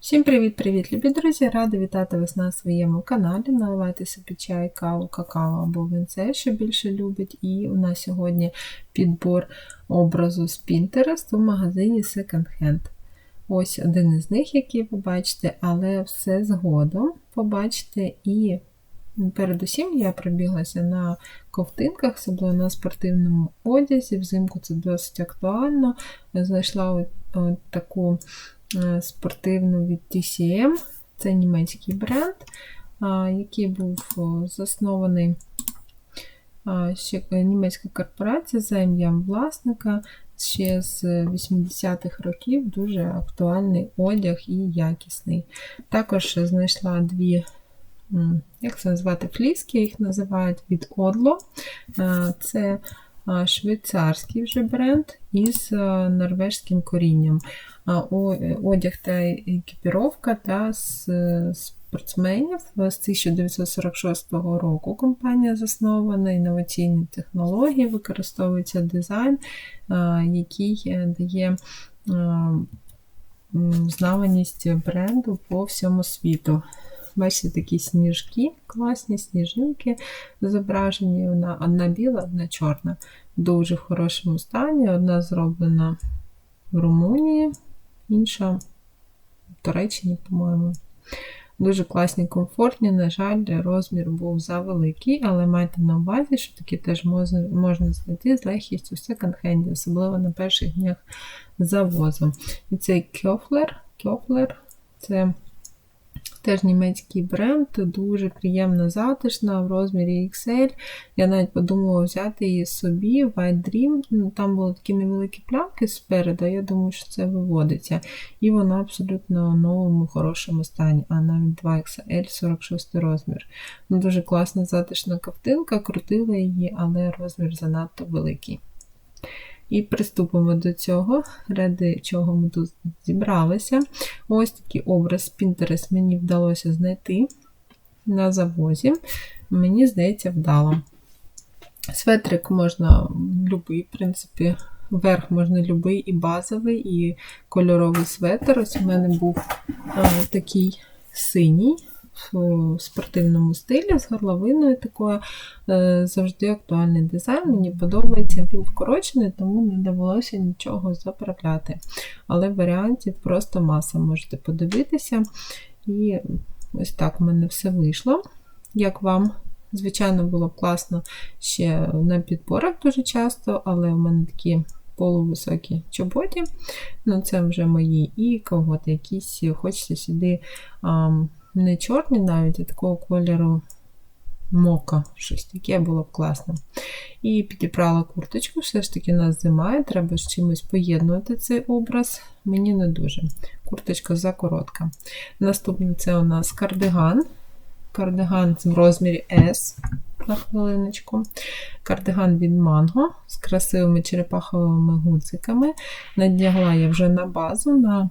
Всім привіт-привіт, любі друзі! Рада вітати вас на своєму каналі. Наливайте собі чай, каву, какао або винце, що більше любить. І у нас сьогодні підбор образу з Pinterest у магазині Second Hand. Ось один із них, який ви бачите, але все згодом побачите. І передусім я пробіглася на ковтинках, особливо на спортивному одязі. Взимку це досить актуально. Знайшла от, от таку. Е, спортивну від TCM. Це німецький бренд, який був заснований ще німецька корпорація за ім'ям власника. Ще з 80-х років дуже актуальний одяг і якісний. Також знайшла дві, як це назвати, фліски, їх називають від Одло. Це швейцарський вже бренд із норвежським корінням. Одяг та екіпіровка та спортсменів з 1946 року компанія заснована, інноваційні технології, використовується дизайн, який е, дає знаваність бренду по всьому світу. Бачите, такі сніжки, класні сніжинки зображені. Одна, одна біла, одна чорна. Дуже в хорошому стані. Одна зроблена в Румунії, інша в Туреччині, по-моєму. Дуже класні, комфортні, на жаль, розмір був завеликий, але майте на увазі, що такі теж можна знайти з легкістю в секонд-хенді, особливо на перших днях завозу. І цей кьофлер, кьофлер це Теж німецький бренд, дуже приємна, затишна в розмірі XL. Я навіть подумала взяти її собі, White Dream. Ну, там були такі невеликі плямки спереду, я думаю, що це виводиться. І вона абсолютно в новому, хорошому стані, а навіть 2XL 46 розмір. Ну, Дуже класна затишна ковтинка, крутила її, але розмір занадто великий. І приступимо до цього, ради чого ми тут зібралися. Ось такий образ Pinterest мені вдалося знайти на завозі. Мені здається, вдало. Светрик можна любий, в принципі, верх можна любий і базовий, і кольоровий светр. Ось у мене був а, такий синій в спортивному стилі з горловиною такою. Е, завжди актуальний дизайн. Мені подобається, він вкорочений, тому не довелося нічого заправляти. Але варіантів просто маса, можете подивитися. І ось так в мене все вийшло. Як вам? Звичайно, було б класно ще на підборах дуже часто, але в мене такі полувисокі чоботі. Ну, це вже мої і колготи якісь хочеться сюди. А, не чорні навіть, а такого кольору мока. Щось таке було б класно. І підібрала курточку, все ж таки нас зима, треба з чимось поєднувати цей образ. Мені не дуже. Курточка закоротка. Наступний це у нас кардиган. Кардиган в розмірі S. На хвилиночку. Кардиган від манго з красивими черепаховими гудзиками. Надягла я вже на базу на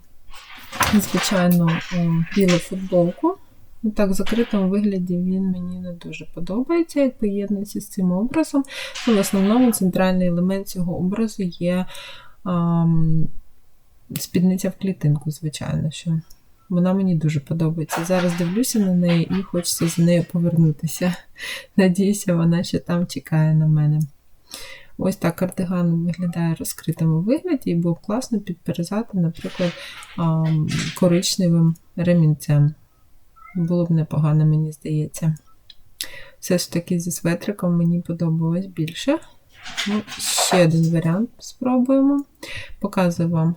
звичайно, білу футболку. Так, в закритому вигляді він мені не дуже подобається, як поєднується з цим образом. Ну, в основному центральний елемент цього образу є а, спідниця в клітинку, звичайно. що Вона мені дуже подобається. Зараз дивлюся на неї і хочеться з нею повернутися. Надіюся, вона ще там чекає на мене. Ось так кардиган виглядає в розкритому вигляді, і було б класно підперезати, наприклад, коричневим ремінцем. Було б непогано, мені здається. Все ж таки зі светриком мені подобалось більше. Ну, Ще один варіант спробуємо. Показую вам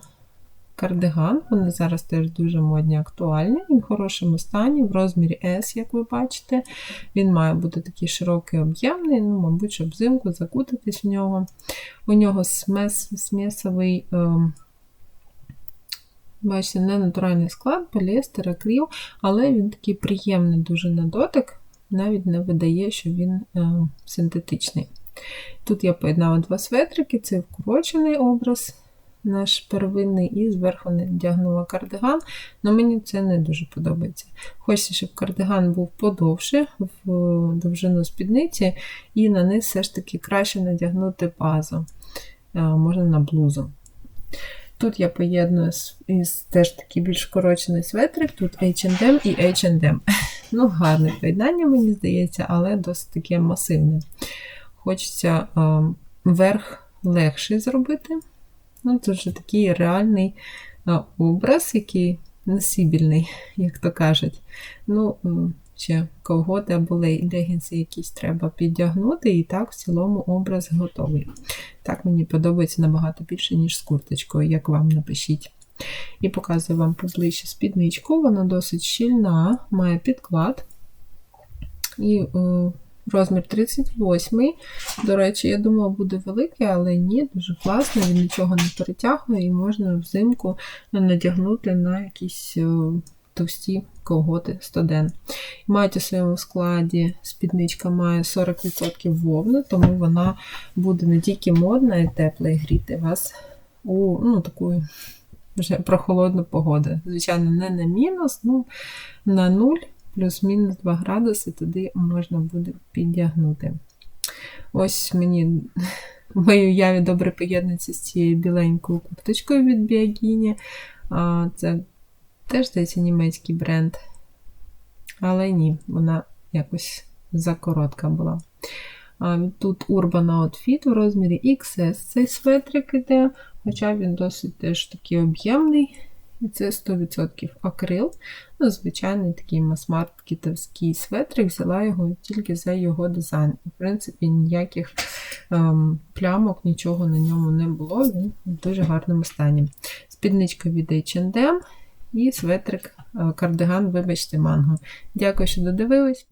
кардиган. Вони зараз теж дуже модні, актуальні. Він в хорошому стані, в розмірі S, як ви бачите. Він має бути такий широкий об'ємний, ну, мабуть, щоб взимку закутатись в нього. У нього смес, смесовий. Е, Бачите, не натуральний склад, поліестер, акрил, але він такий приємний дуже на дотик, навіть не видає, що він е, синтетичний. Тут я поєднала два светрики, це вкорочений образ, наш первинний і зверху не вдягнула кардиган, але мені це не дуже подобається. Хочеться, щоб кардиган був подовше в довжину спідниці, і на низ все ж таки краще надягнути базу, можна на блузу. Тут я поєдную із теж такий більш корочений светрик, тут H&M і H&M. Ну, гарне поєднання, мені здається, але досить таке масивне. Хочеться е, верх легший зробити. Ну, Тут вже такий реальний е, образ, який носибільний, як то кажуть. Ну, ще колготи або легінси якісь треба піддягнути, і так в цілому образ готовий. Так мені подобається набагато більше, ніж з курточкою, як вам напишіть. І показую вам поближче спідничку. Вона досить щільна, має підклад. І е, розмір 38. До речі, я думала, буде великий, але ні, дуже класно, він нічого не перетягує, і можна взимку надягнути на якісь е, товсті колготи студен. Мають у своєму складі спідничка має 40% вовни, тому вона буде не тільки модна і тепла, і гріти вас у ну, таку вже прохолодну погоду. Звичайно, не на мінус, ну на 0, плюс-мінус 2 градуси, туди можна буде піддягнути. Ось мені в моїй уяві добре поєднується з цією біленькою курточкою від Біагіні. Це теж здається німецький бренд. Але ні, вона якось закоротка була. Тут Urban Outfit у розмірі XS цей светрик іде, хоча він досить теж такий об'ємний. І це 100% акрил. Ну, звичайний такий масмарт китовський светрик, взяла його тільки за його дизайн. В принципі, ніяких ем, плямок, нічого на ньому не було. Він в дуже гарному стані. Спідничка від H&M і светрик, е, кардиган, вибачте, манго. Дякую, що додивились.